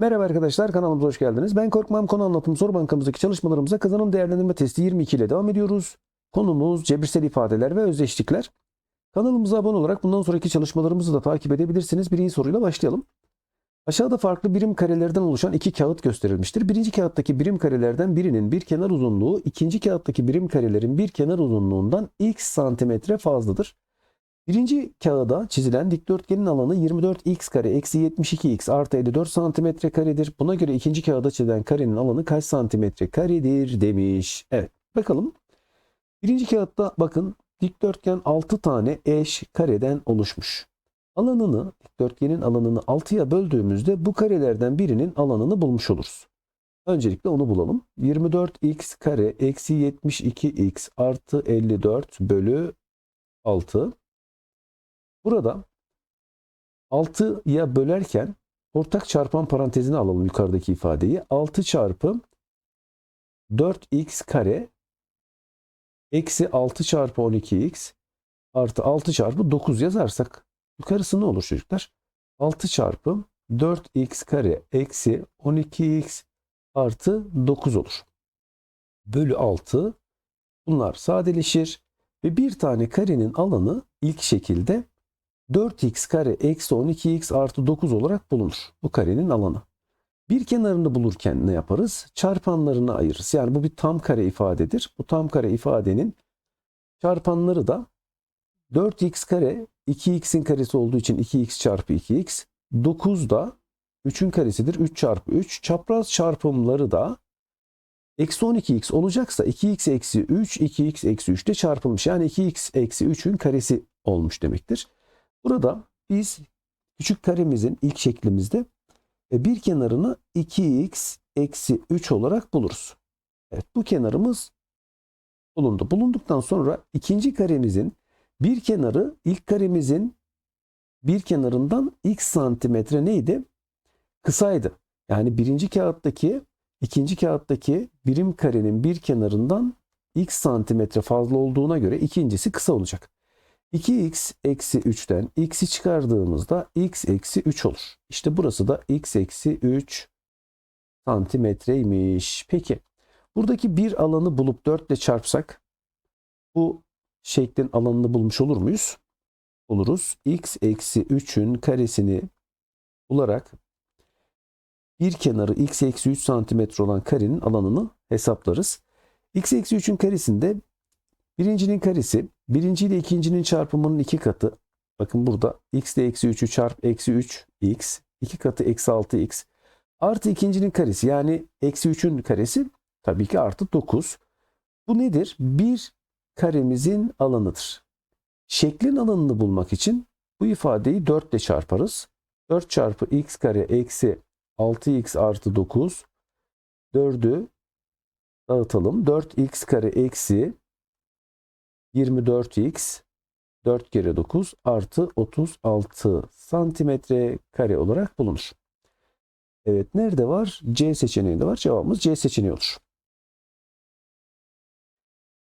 Merhaba arkadaşlar kanalımıza hoş geldiniz. Ben Korkmam konu anlatım soru bankamızdaki çalışmalarımıza kazanım değerlendirme testi 22 ile devam ediyoruz. Konumuz cebirsel ifadeler ve özdeşlikler. Kanalımıza abone olarak bundan sonraki çalışmalarımızı da takip edebilirsiniz. Birinci soruyla başlayalım. Aşağıda farklı birim karelerden oluşan iki kağıt gösterilmiştir. Birinci kağıttaki birim karelerden birinin bir kenar uzunluğu ikinci kağıttaki birim karelerin bir kenar uzunluğundan x santimetre fazladır. Birinci kağıda çizilen dikdörtgenin alanı 24x kare eksi 72x artı 54 santimetre karedir. Buna göre ikinci kağıda çizilen karenin alanı kaç santimetre karedir demiş. Evet bakalım. Birinci kağıtta bakın dikdörtgen 6 tane eş kareden oluşmuş. Alanını dikdörtgenin alanını 6'ya böldüğümüzde bu karelerden birinin alanını bulmuş oluruz. Öncelikle onu bulalım. 24x kare eksi 72x artı 54 bölü 6. Burada 6'ya bölerken ortak çarpan parantezine alalım yukarıdaki ifadeyi. 6 çarpı 4x kare eksi 6 çarpı 12x artı 6 çarpı 9 yazarsak yukarısı ne olur çocuklar? 6 çarpı 4x kare eksi 12x artı 9 olur. Bölü 6 bunlar sadeleşir ve bir tane karenin alanı ilk şekilde 4x kare eksi 12x artı 9 olarak bulunur. Bu karenin alanı. Bir kenarını bulurken ne yaparız? Çarpanlarını ayırırız. Yani bu bir tam kare ifadedir. Bu tam kare ifadenin çarpanları da 4x kare 2x'in karesi olduğu için 2x çarpı 2x. 9 da 3'ün karesidir. 3 çarpı 3. Çapraz çarpımları da eksi 12x olacaksa 2x eksi 3, 2x eksi 3 de çarpılmış. Yani 2x eksi 3'ün karesi olmuş demektir. Burada biz küçük karemizin ilk şeklimizde e, bir kenarını 2x eksi 3 olarak buluruz. Evet bu kenarımız bulundu. Bulunduktan sonra ikinci karemizin bir kenarı ilk karemizin bir kenarından x santimetre neydi? Kısaydı. Yani birinci kağıttaki ikinci kağıttaki birim karenin bir kenarından x santimetre fazla olduğuna göre ikincisi kısa olacak. 2x eksi 3'ten x'i çıkardığımızda x eksi 3 olur. İşte burası da x eksi 3 santimetreymiş. Peki buradaki bir alanı bulup 4 ile çarpsak bu şeklin alanını bulmuş olur muyuz? Oluruz. x eksi 3'ün karesini bularak bir kenarı x eksi 3 santimetre olan karenin alanını hesaplarız. x eksi 3'ün karesinde birincinin karesi birinci ile ikincinin çarpımının iki katı. Bakın burada x ile eksi 3'ü çarp eksi 3 x. iki katı eksi 6 x. Artı ikincinin karesi yani eksi 3'ün karesi tabii ki artı 9. Bu nedir? Bir karemizin alanıdır. Şeklin alanını bulmak için bu ifadeyi 4 ile çarparız. 4 çarpı x kare eksi 6x artı 9. 4'ü dağıtalım. 4x kare eksi 24x 4 kere 9 artı 36 santimetre kare olarak bulunur. Evet nerede var? C seçeneğinde var. Cevabımız C seçeneği olur.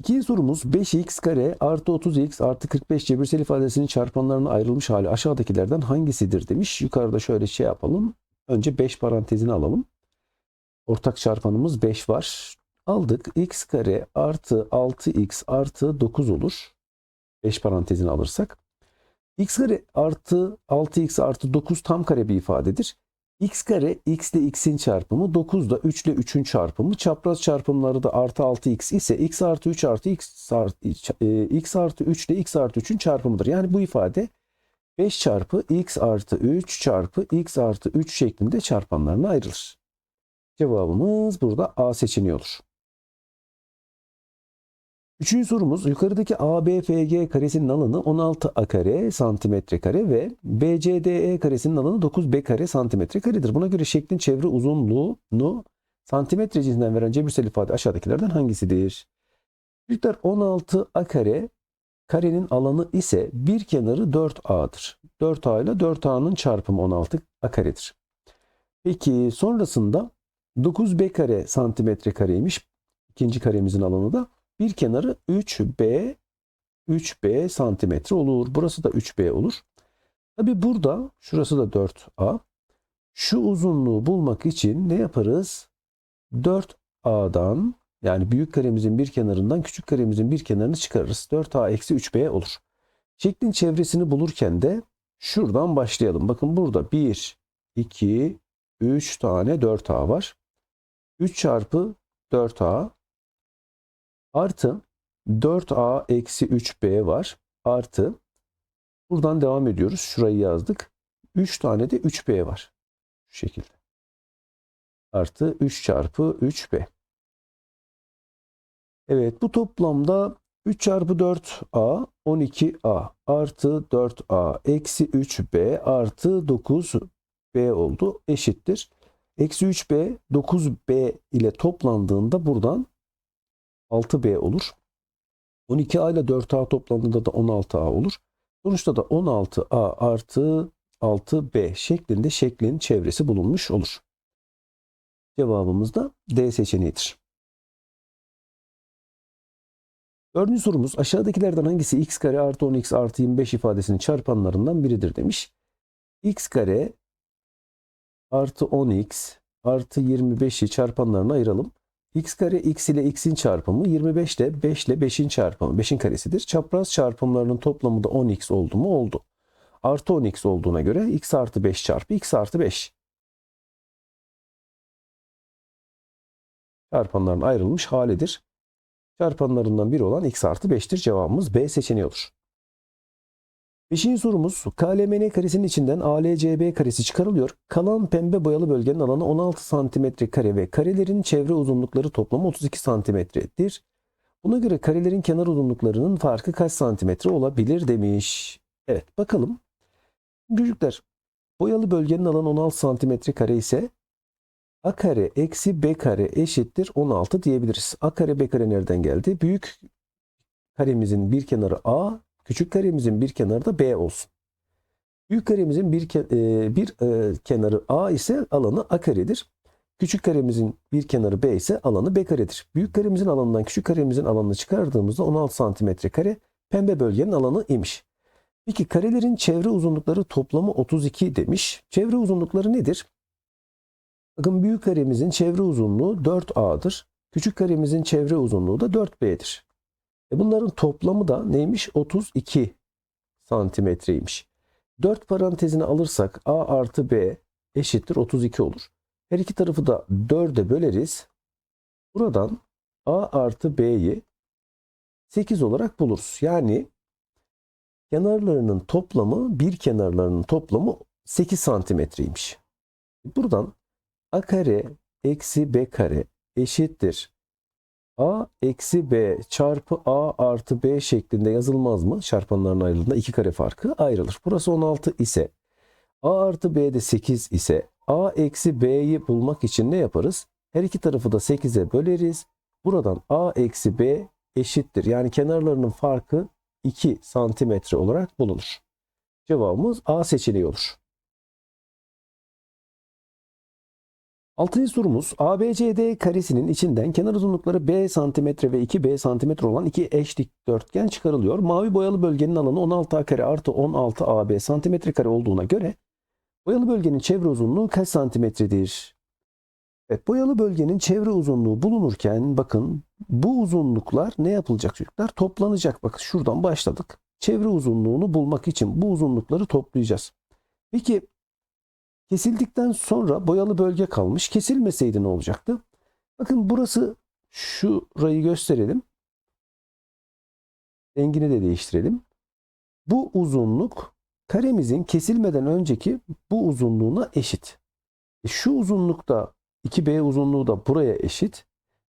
İkinci sorumuz 5x kare artı 30x artı 45 cebirsel ifadesinin çarpanlarına ayrılmış hali aşağıdakilerden hangisidir demiş. Yukarıda şöyle şey yapalım. Önce 5 parantezini alalım. Ortak çarpanımız 5 var. Aldık x kare artı 6x artı 9 olur. 5 parantezini alırsak. x kare artı 6x artı 9 tam kare bir ifadedir. x kare x ile x'in çarpımı 9 da 3 ile 3'ün çarpımı. Çapraz çarpımları da artı 6x ise x artı 3 artı x artı, x artı 3 ile x artı 3'ün çarpımıdır. Yani bu ifade 5 çarpı x artı 3 çarpı x artı 3 şeklinde çarpanlarına ayrılır. Cevabımız burada A seçeneği olur. Üçüncü sorumuz yukarıdaki ABFG karesinin alanı 16 A kare santimetre kare ve BCDE karesinin alanı 9 B kare santimetre karedir. Buna göre şeklin çevre uzunluğunu santimetre cinsinden veren cebirsel ifade aşağıdakilerden hangisidir? Çocuklar 16 A kare karenin alanı ise bir kenarı 4A'dır. 4A ile 4A'nın çarpımı 16 A karedir. Peki sonrasında 9B kare santimetre kareymiş. İkinci karemizin alanı da bir kenarı 3B 3B santimetre olur. Burası da 3B olur. Tabi burada şurası da 4A. Şu uzunluğu bulmak için ne yaparız? 4A'dan yani büyük karemizin bir kenarından küçük karemizin bir kenarını çıkarırız. 4A eksi 3B olur. Şeklin çevresini bulurken de şuradan başlayalım. Bakın burada 1, 2, 3 tane 4A var. 3 çarpı 4A artı 4A eksi 3B var. Artı buradan devam ediyoruz. Şurayı yazdık. 3 tane de 3B var. Şu şekilde. Artı 3 çarpı 3B. Evet bu toplamda 3 çarpı 4A 12A artı 4A eksi 3B artı 9B oldu eşittir. Eksi 3B 9B ile toplandığında buradan 6B olur. 12A ile 4A toplandığında da 16A olur. Sonuçta da 16A artı 6B şeklinde şeklin çevresi bulunmuş olur. Cevabımız da D seçeneğidir. Dördüncü sorumuz aşağıdakilerden hangisi x kare artı 10x artı 25 ifadesinin çarpanlarından biridir demiş. x kare artı 10x artı 25'i çarpanlarına ayıralım. X kare x ile x'in çarpımı 25 ile 5 ile 5'in çarpımı 5'in karesidir. Çapraz çarpımlarının toplamı da 10x oldu mu? Oldu. Artı 10x olduğuna göre x artı 5 çarpı x artı 5. Çarpanların ayrılmış halidir. Çarpanlarından biri olan x artı 5'tir. Cevabımız B seçeneği olur. Beşinci sorumuz KLMN karesinin içinden ALCB karesi çıkarılıyor. Kalan pembe boyalı bölgenin alanı 16 santimetre kare ve karelerin çevre uzunlukları toplamı 32 santimetredir. Buna göre karelerin kenar uzunluklarının farkı kaç santimetre olabilir demiş. Evet bakalım. Çocuklar boyalı bölgenin alanı 16 santimetre kare ise A kare eksi B kare eşittir 16 diyebiliriz. A kare B kare nereden geldi? Büyük karemizin bir kenarı A, küçük karemizin bir kenarı da B olsun. Büyük karemizin bir, e, bir e, kenarı A ise alanı A karedir. Küçük karemizin bir kenarı B ise alanı B karedir. Büyük karemizin alanından küçük karemizin alanını çıkardığımızda 16 santimetre kare pembe bölgenin alanı imiş. Peki karelerin çevre uzunlukları toplamı 32 demiş. Çevre uzunlukları nedir? Bakın büyük karemizin çevre uzunluğu 4A'dır. Küçük karemizin çevre uzunluğu da 4B'dir. E bunların toplamı da neymiş? 32 santimetreymiş. 4 parantezini alırsak A artı B eşittir 32 olur. Her iki tarafı da 4'e böleriz. Buradan A artı B'yi 8 olarak buluruz. Yani kenarlarının toplamı bir kenarlarının toplamı 8 santimetreymiş. Buradan a kare eksi b kare eşittir. A eksi b çarpı a artı b şeklinde yazılmaz mı? Çarpanların ayrıldığında iki kare farkı ayrılır. Burası 16 ise a artı b de 8 ise a eksi b'yi bulmak için ne yaparız? Her iki tarafı da 8'e böleriz. Buradan a eksi b eşittir. Yani kenarlarının farkı 2 santimetre olarak bulunur. Cevabımız A seçeneği olur. Altıncı sorumuz ABCD karesinin içinden kenar uzunlukları B santimetre ve 2B santimetre olan iki eş dikdörtgen çıkarılıyor. Mavi boyalı bölgenin alanı 16A kare artı 16AB santimetre kare olduğuna göre boyalı bölgenin çevre uzunluğu kaç santimetredir? Evet boyalı bölgenin çevre uzunluğu bulunurken bakın bu uzunluklar ne yapılacak çocuklar? Toplanacak. Bakın şuradan başladık. Çevre uzunluğunu bulmak için bu uzunlukları toplayacağız. Peki Kesildikten sonra boyalı bölge kalmış. Kesilmeseydi ne olacaktı? Bakın burası şurayı gösterelim. Rengini de değiştirelim. Bu uzunluk karemizin kesilmeden önceki bu uzunluğuna eşit. E şu uzunlukta 2B uzunluğu da buraya eşit.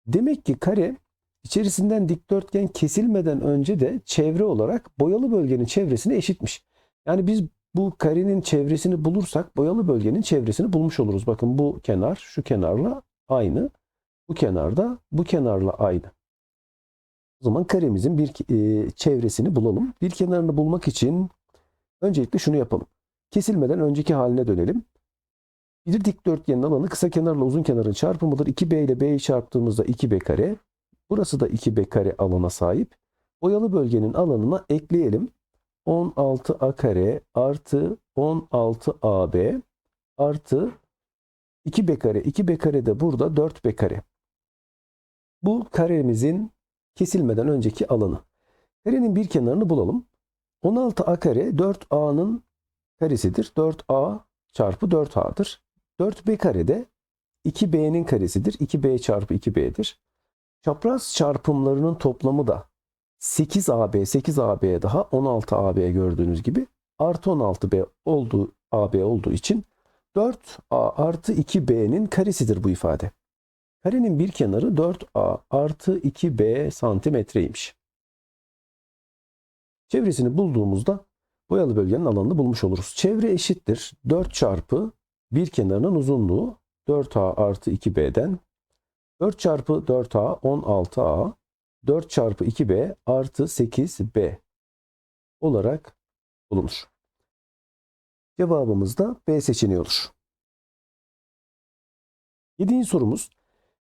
Demek ki kare içerisinden dikdörtgen kesilmeden önce de çevre olarak boyalı bölgenin çevresine eşitmiş. Yani biz bu karenin çevresini bulursak boyalı bölgenin çevresini bulmuş oluruz. Bakın bu kenar şu kenarla aynı. Bu kenarda bu kenarla aynı. O zaman karemizin bir e, çevresini bulalım. Bir kenarını bulmak için öncelikle şunu yapalım. Kesilmeden önceki haline dönelim. Bir dikdörtgenin alanı kısa kenarla uzun kenarın çarpımıdır. 2b ile b'yi çarptığımızda 2b kare. Burası da 2b kare alana sahip. Boyalı bölgenin alanına ekleyelim. 16a kare artı 16ab artı 2b kare, 2b kare de burada 4b kare. Bu karemizin kesilmeden önceki alanı. Karenin bir kenarını bulalım. 16a kare 4a'nın karesidir. 4a çarpı 4a'dır. 4b kare de 2b'nin karesidir. 2b çarpı 2b'dir. Çapraz çarpımlarının toplamı da 8ab, 8ab daha 16ab gördüğünüz gibi artı 16b olduğu ab olduğu için 4a artı 2b'nin karesidir bu ifade. Karenin bir kenarı 4a artı 2b santimetreymiş. Çevresini bulduğumuzda boyalı bölgenin alanını bulmuş oluruz. Çevre eşittir 4 çarpı bir kenarının uzunluğu 4a artı 2b'den 4 çarpı 4a 16a 4 çarpı 2b artı 8b olarak bulunur. Cevabımız da B seçeneği olur. Yedinci sorumuz.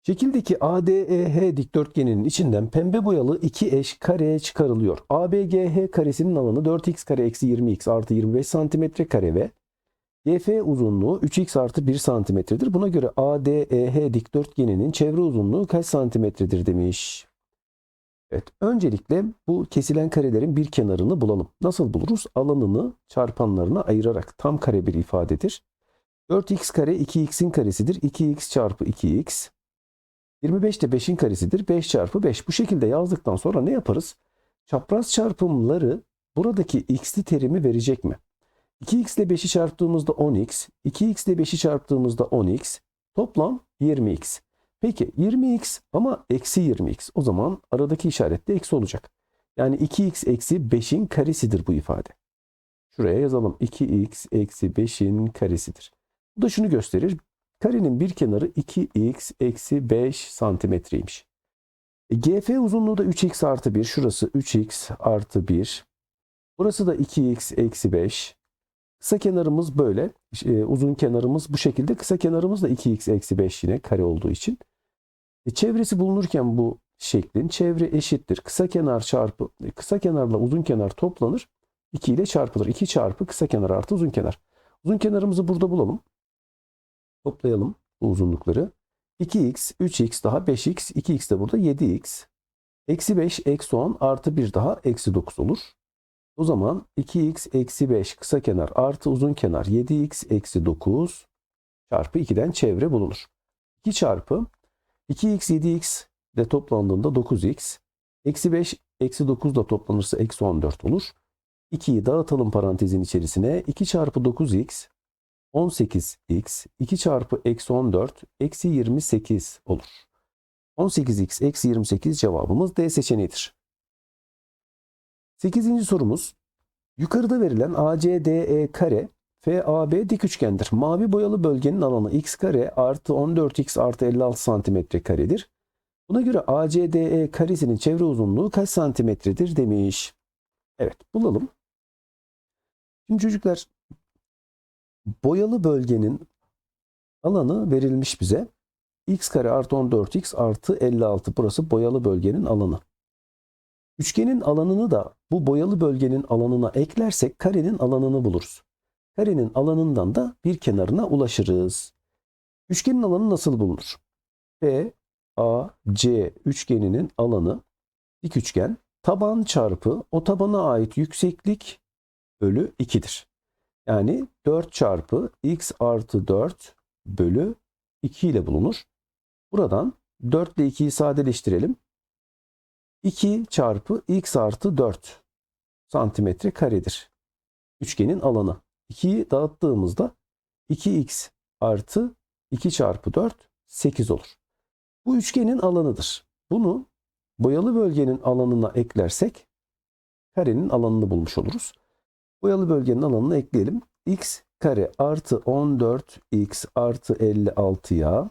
Şekildeki ADEH dikdörtgeninin içinden pembe boyalı iki eş kare çıkarılıyor. ABGH karesinin alanı 4x kare eksi 20x artı 25 santimetre kare ve GF uzunluğu 3x artı 1 santimetredir. Buna göre ADEH dikdörtgeninin çevre uzunluğu kaç santimetredir demiş. Evet, öncelikle bu kesilen karelerin bir kenarını bulalım. Nasıl buluruz? Alanını çarpanlarına ayırarak tam kare bir ifadedir. 4x kare 2x'in karesidir. 2x çarpı 2x. 25 de 5'in karesidir. 5 çarpı 5. Bu şekilde yazdıktan sonra ne yaparız? Çapraz çarpımları buradaki x'li terimi verecek mi? 2x ile 5'i çarptığımızda 10x, 2x ile 5'i çarptığımızda 10x, toplam 20x. Peki 20x ama eksi 20x. O zaman aradaki işaret de eksi olacak. Yani 2x eksi 5'in karesidir bu ifade. Şuraya yazalım. 2x eksi 5'in karesidir. Bu da şunu gösterir. Karenin bir kenarı 2x eksi 5 santimetreymiş. E, GF uzunluğu da 3x artı 1. Şurası 3x artı 1. Burası da 2x eksi 5. Kısa kenarımız böyle. E, uzun kenarımız bu şekilde. Kısa kenarımız da 2x eksi 5 yine kare olduğu için. E, çevresi bulunurken bu şeklin çevre eşittir. Kısa kenar çarpı kısa kenarla uzun kenar toplanır. 2 ile çarpılır. 2 çarpı kısa kenar artı uzun kenar. Uzun kenarımızı burada bulalım. Toplayalım bu uzunlukları. 2x, 3x daha 5x, 2x de burada 7x. Eksi 5, eksi 10 artı 1 daha eksi 9 olur. O zaman 2x eksi 5 kısa kenar artı uzun kenar 7x eksi 9 çarpı 2'den çevre bulunur. 2 çarpı 2x 7x de toplandığında 9x. Eksi 5 eksi 9 da toplanırsa eksi 14 olur. 2'yi dağıtalım parantezin içerisine. 2 çarpı 9x 18x 2 çarpı eksi 14 eksi 28 olur. 18x eksi 28 cevabımız D seçeneğidir. 8. sorumuz. Yukarıda verilen ACDE kare FAB dik üçgendir. Mavi boyalı bölgenin alanı x kare artı 14x artı 56 santimetre karedir. Buna göre ACDE karesinin çevre uzunluğu kaç santimetredir demiş. Evet bulalım. Şimdi çocuklar boyalı bölgenin alanı verilmiş bize. x kare artı 14x artı 56 burası boyalı bölgenin alanı. Üçgenin alanını da bu boyalı bölgenin alanına eklersek karenin alanını buluruz. Karenin alanından da bir kenarına ulaşırız. Üçgenin alanı nasıl bulunur? P, A, C üçgeninin alanı dik üçgen taban çarpı o tabana ait yükseklik bölü 2'dir. Yani 4 çarpı x artı 4 bölü 2 ile bulunur. Buradan 4 ile 2'yi sadeleştirelim. 2 çarpı x artı 4 santimetre karedir. Üçgenin alanı. 2'yi dağıttığımızda 2x artı 2 çarpı 4 8 olur. Bu üçgenin alanıdır. Bunu boyalı bölgenin alanına eklersek karenin alanını bulmuş oluruz. Boyalı bölgenin alanını ekleyelim. x kare artı 14x artı 56'ya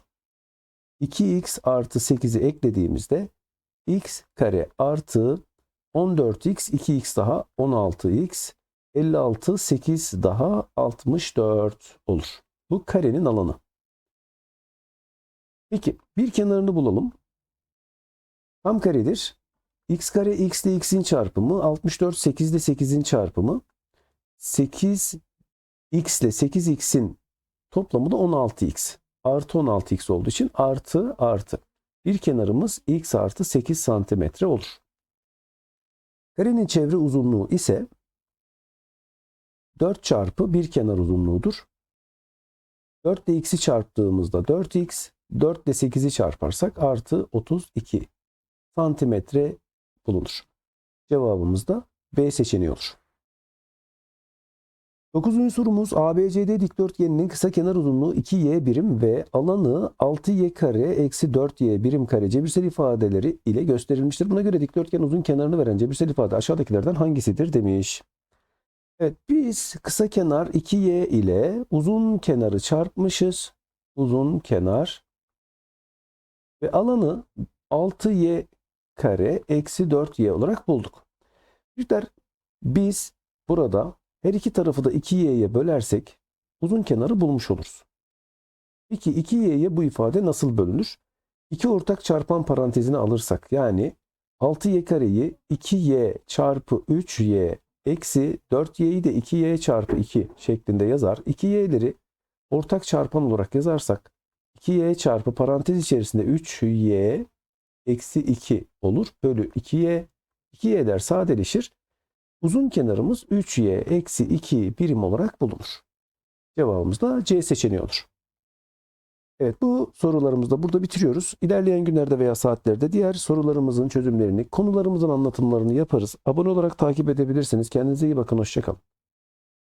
2x artı 8'i eklediğimizde x kare artı 14x 2x daha 16x 56 8 daha 64 olur. Bu karenin alanı. Peki bir kenarını bulalım. Tam karedir. x kare x ile x'in çarpımı 64 8 ile 8'in çarpımı 8 x ile 8x'in toplamı da 16x. artı 16x olduğu için artı artı. Bir kenarımız x artı 8 santimetre olur. Karenin çevre uzunluğu ise 4 çarpı bir kenar uzunluğudur. 4 ile x'i çarptığımızda 4x, 4 ile 8'i çarparsak artı 32 santimetre bulunur. Cevabımız da B seçeneği olur. 9. sorumuz ABCD dikdörtgeninin kısa kenar uzunluğu 2y birim ve alanı 6y kare eksi 4y birim kare cebirsel ifadeleri ile gösterilmiştir. Buna göre dikdörtgen uzun kenarını veren cebirsel ifade aşağıdakilerden hangisidir demiş. Evet biz kısa kenar 2y ile uzun kenarı çarpmışız. Uzun kenar ve alanı 6y kare eksi 4y olarak bulduk. Çocuklar biz burada her iki tarafı da 2y'ye bölersek uzun kenarı bulmuş oluruz. Peki 2y'ye bu ifade nasıl bölünür? İki ortak çarpan parantezini alırsak yani 6y kareyi 2y çarpı 3y eksi 4y'yi de 2y çarpı 2 şeklinde yazar. 2y'leri ortak çarpan olarak yazarsak 2y çarpı parantez içerisinde 3y eksi 2 olur. Bölü 2y. 2y'ler sadeleşir. Uzun kenarımız 3y eksi 2 birim olarak bulunur. Cevabımız da C seçeneği olur. Evet bu sorularımızı da burada bitiriyoruz. İlerleyen günlerde veya saatlerde diğer sorularımızın çözümlerini, konularımızın anlatımlarını yaparız. Abone olarak takip edebilirsiniz. Kendinize iyi bakın. Hoşçakalın.